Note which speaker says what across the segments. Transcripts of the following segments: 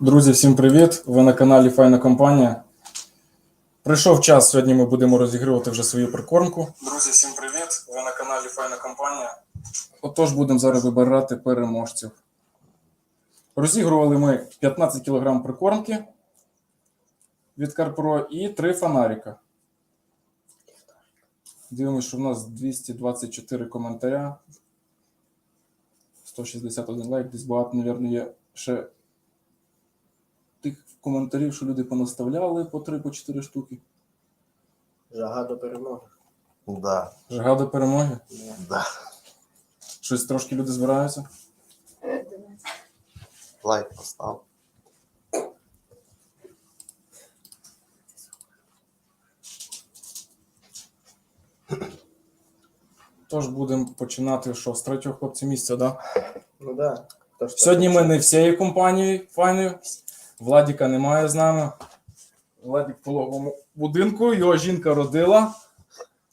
Speaker 1: Друзі, всім привіт! Ви на каналі Файна компанія. Прийшов час. Сьогодні ми будемо розігрувати вже свою прикормку. Друзі, всім привіт! Ви на каналі Файна компанія. Отож, будемо зараз вибирати переможців. Розігрували ми 15 кг прикормки від Карпро і 3 фонарика. Дивимося, що в нас 224 коментаря. 161 лайк, десь багато, мабуть, є ще коментарів, що люди понаставляли по 3 по 4 штуки.
Speaker 2: Жага до перемоги.
Speaker 3: Да,
Speaker 1: Жага до перемоги.
Speaker 3: да.
Speaker 1: Щось трошки люди збираються.
Speaker 3: Лайк постав.
Speaker 1: Тож будемо починати що, з третього хлопця місця, да?
Speaker 2: Ну да.
Speaker 1: Сьогодні ми не всією компанією файною. Владіка немає з нами. Владік в пологовому будинку, його жінка родила.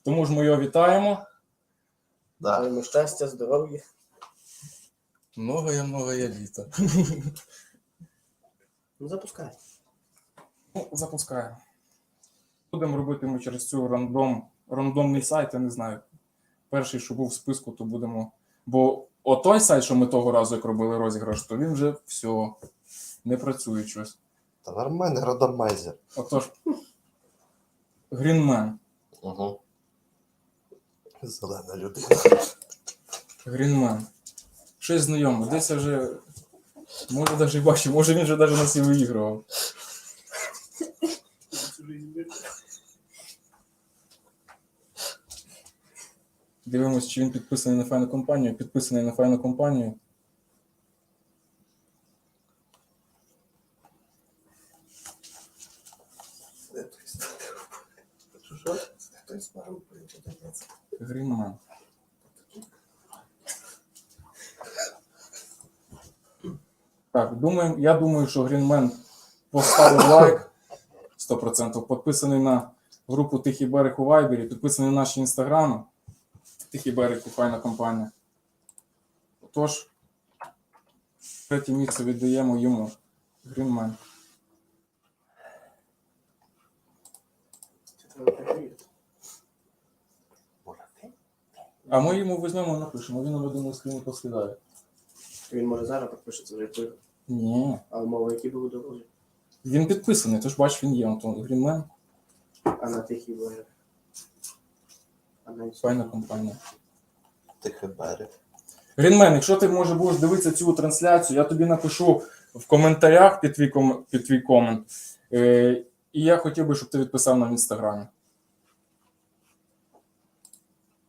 Speaker 1: Тому ж ми його вітаємо.
Speaker 3: Да.
Speaker 2: Маємо щастя, здоров'я.
Speaker 1: Многое, многое літо.
Speaker 2: Ну запускай.
Speaker 1: Ну, запускаємо. Будемо робити ми через цю рандом, рандомний сайт, я не знаю. Перший, що був в списку, то будемо. Бо отой сайт, що ми того разу як робили розіграш, то він вже все, не працює щось.
Speaker 3: Та нормальний рандомайзер.
Speaker 1: Отож, Грінмен.
Speaker 3: Угу. Зелена людина.
Speaker 1: Грінмен. Щось знайоме. Десь я вже. Може навіть бачив, може він вже навіть нас і виігрував. Дивимось, чи він підписаний на файну компанію. Підписаний на файну компанію.
Speaker 3: Що що? Хтось пару подивиться.
Speaker 1: Грінмен. Так, думаємо, я думаю, що Грінмен поставив лайк 100%. Підписаний на групу Тихий берег у Вайбері, підписаний на наші інстаграми. Тихий берег файна компанія. Тож, третє місце віддаємо йому. Грінмен.
Speaker 2: Це треба перевірити.
Speaker 3: Може ти?
Speaker 1: А ми йому візьмемо і напишемо, він нам один скрін послідає.
Speaker 2: Він може зараз підпишеться вже пише.
Speaker 1: Ні.
Speaker 2: А умови які були дорожі?
Speaker 1: Він підписаний, тож бач, він є. Антон Грінмен,
Speaker 2: А на берег. А на
Speaker 1: файна компанія.
Speaker 3: Тихий берег.
Speaker 1: Грінмен, якщо ти може будеш дивитися цю трансляцію, я тобі напишу в коментарях під твій, ком... під твій комент. Е, і я хотів би, щоб ти відписав нам в інстаграмі.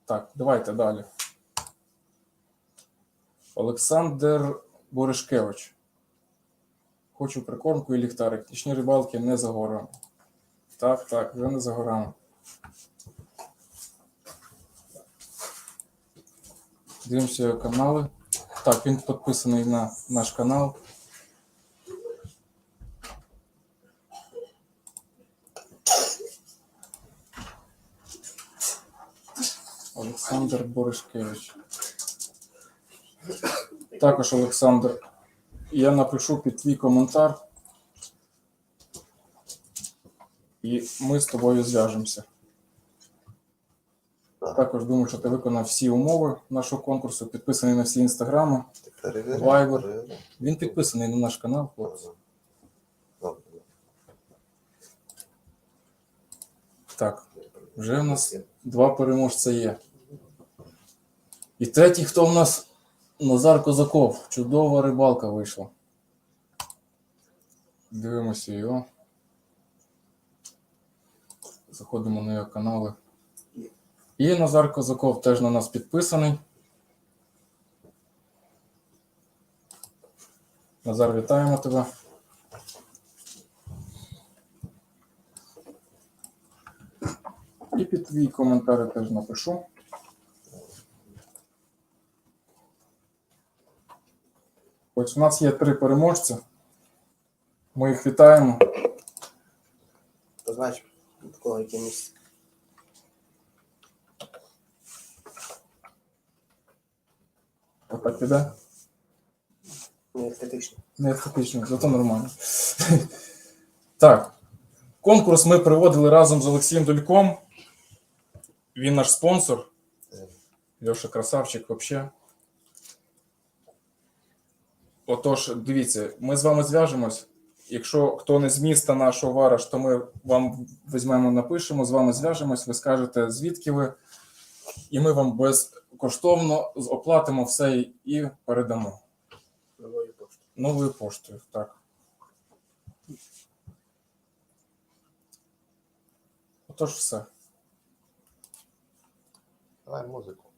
Speaker 1: Так, давайте далі. Олександр Боришкевич. Хочу прикормку і ліхтарик. Нічні рибалки не за горами. Так, так, вже не за горами. Дивимося канали. Так, він підписаний на наш канал. Олександр Боришкевич. Також Олександр. Я напишу під твій коментар. І ми з тобою зв'яжемося. Також думаю, що ти виконав всі умови нашого конкурсу, підписаний на всі інстаграми.
Speaker 3: Перевірив?
Speaker 1: Він підписаний на наш канал, хлопці. Так, вже в нас два переможця є. І третій, хто в нас? Назар Козаков. Чудова рибалка вийшла. Дивимося його. Заходимо на його канали. І Назар Козаков теж на нас підписаний. Назар, вітаємо тебе. І під твій коментар теж напишу. Ось у нас є три переможця. Ми їх вітаємо.
Speaker 2: То значить, від кого яке місце.
Speaker 1: Отак піде.
Speaker 2: Не естетично.
Speaker 1: Не естетично, зато нормально. Так. Конкурс ми проводили разом з Олексієм Дольком. Він наш спонсор. Льоша красавчик взагалі. Отож, дивіться, ми з вами зв'яжемось. Якщо хто не з міста нашого Вараш, то ми вам візьмемо, напишемо, з вами зв'яжемось, ви скажете, звідки ви, і ми вам безкоштовно оплатимо все і передамо.
Speaker 2: Новою поштою.
Speaker 1: Новою поштою, так. Отож, все.
Speaker 3: Давай музику.